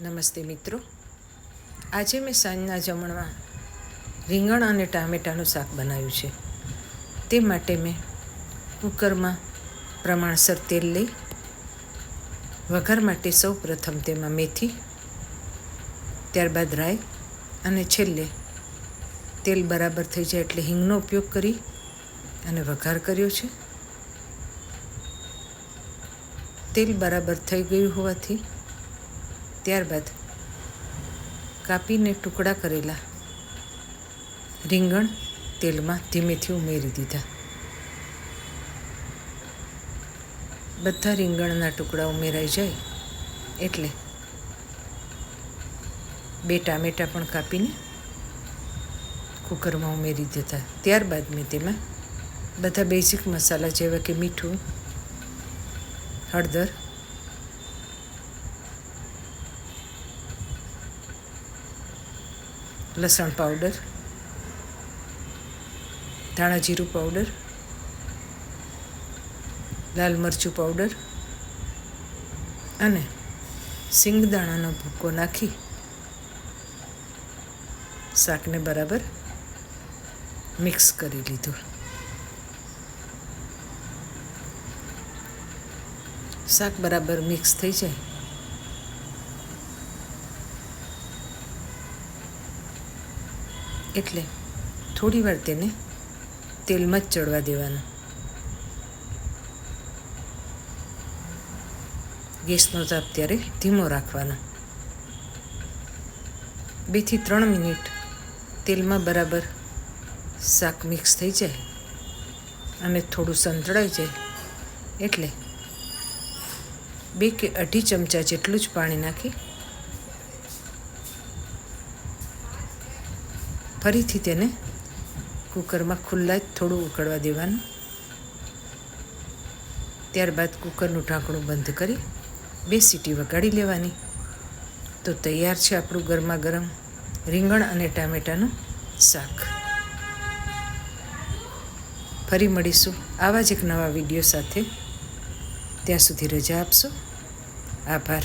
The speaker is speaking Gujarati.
નમસ્તે મિત્રો. આજે મેં સાંજના જમણમાં રીંગણ અને ટામેટાનું શાક બનાવ્યું છે. તે માટે મેં કુકરમાં પ્રમાણસર તેલ લઈ વઘાર માટે સૌ પ્રથમ તેમાં મેથી, ત્યારબાદ રાઈ અને છેલ્લે તેલ બરાબર થઈ જાય એટલે હિંગનો ઉપયોગ કરી અને વઘાર કર્યો છે. તેલ બરાબર થઈ ગયું હોવાથી ત્યારબાદ કાપીને ટુકડા કરેલા રીંગણ તેલમાં ધીમેથી ઉમેરી દીધા. બધા રીંગણના ટુકડા ઉમેરાઈ જાય એટલે બે ટામેટાં પણ કાપીને કુકરમાં ઉમેરી દીધા ત્યારબાદ મેં તેમાં બધા બેઝિક મસાલા જેવા કે મીઠું, હળદર લસણ પાવડર ધાણા જીરું પાવડર લાલ મરચું પાવડર અને સિંગદાણાનો ભૂકો નાખી શાકને બરાબર મિક્સ કરી લીધું. શાક બરાબર મિક્સ થઈ જાય. એટલે થોડી વાર તેને તેલમાં જ ચડવા દેવાનું. ગેસનો તાપ ત્યારે ધીમો રાખવાનો. બેથી ત્રણ મિનિટ તેલમાં બરાબર શાક મિક્સ થઈ જાય અને થોડું સંતળાઈ જાય એટલે બે કે અઢી ચમચા જેટલું જ પાણી નાખી ફરીથી તેને કુકરમાં ખુલ્લા જ થોડું ઉકળવા દેવાનું. ત્યારબાદ કુકરનું ઢાંકણું બંધ કરી બે સીટી વગાડી લેવાની. તો તૈયાર છે આપણું ગરમા ગરમ રીંગણ અને ટામેટાનું શાક. ફરી મળીશું આવા જ એક નવા વીડિયો સાથે. ત્યાં સુધી રજા આપશો. આભાર.